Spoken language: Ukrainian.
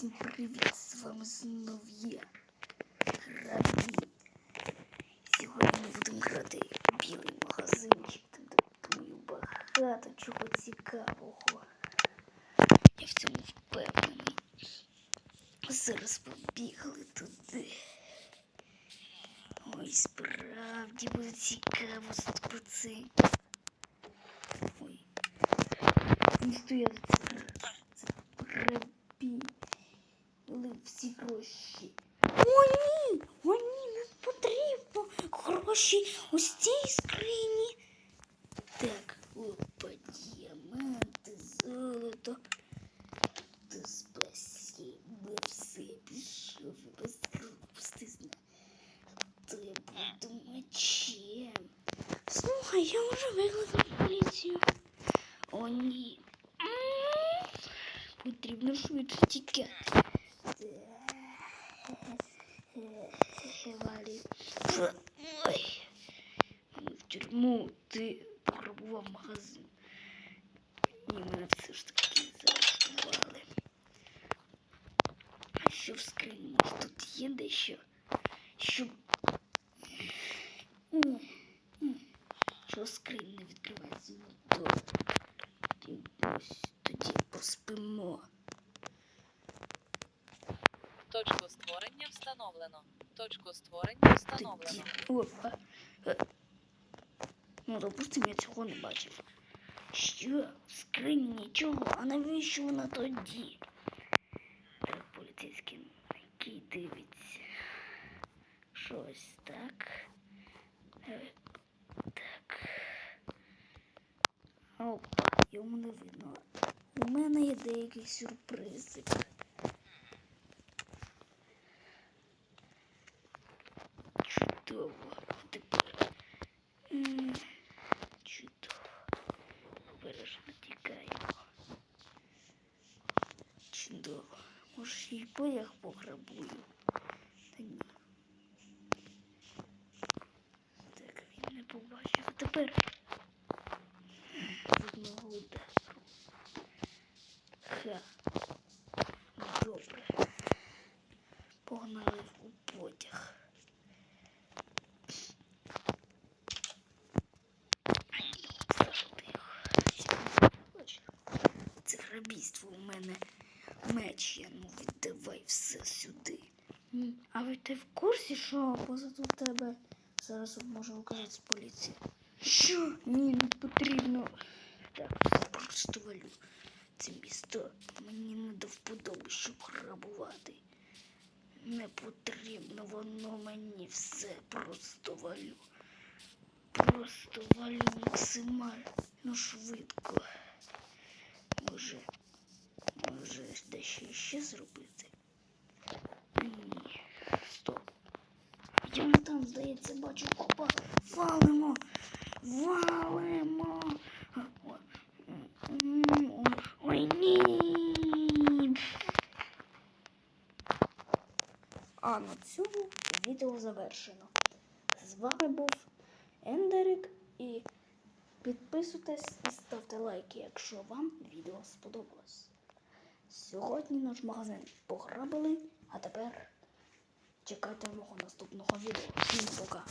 Всім привіт! З вами знов я, Грабі. Сьогодні ми будемо грати в білий магазинчик, там де думаю багато чого цікавого. Я в цьому впевнений. Зараз побігли туди. Ой, справді буде цікаво 100%. Ой. Не стояти це, це гроші. О, ні! О, ні, не потрібно. Гроші ось цій скрині. Так, опа, діаманти, золото. Та спасибо, все пішов і без пустизна. То я буду мечем. Слухай, я вже викликав поліцію. О, ні. М, Потрібно швидше тікати. Ой. В тюрму ти пограбував магазин. Ні, мене все ж таки заарештували. А що в скрині? Тут є дещо? Що... Що скринь не відкривається? Добре. Тоді ось тоді поспимо. Точку створення встановлено. Точку створення встановлено. Опа. Е. Ну, допустим, я цього не бачив. Що? В скрині нічого, а навіщо вона тоді? Так, поліцейський, який дивиться. Щось так. Е, Так. Опа, йому не видно. У мене є деякий сюрпризик. Чудово. Чудово. Виражено тікаємо. Чудово. Може, ще й пояг пограбую. Та ні. Так, він не побачив. Тепер. Це грабійство у мене меч, я ну віддавай все сюди. А ви ти в курсі, що позаду тебе зараз може указати з поліції? Що? Ні, не потрібно. Так, просто валю. Це місто мені не до вподоби, щоб грабувати. Не потрібно воно мені все просто валю. Просто валю максимально швидко. Може, може дещо ще зробити? Ні. Стоп. Я там, здається, бачу копа. Валимо! Валимо! Ой, ні! А на цьому відео завершено. З вами був Ендерик і підписуйтесь і ставте лайки, якщо вам відео сподобалось. Сьогодні наш магазин пограбили, а тепер чекайте мого наступного відео. Всім пока!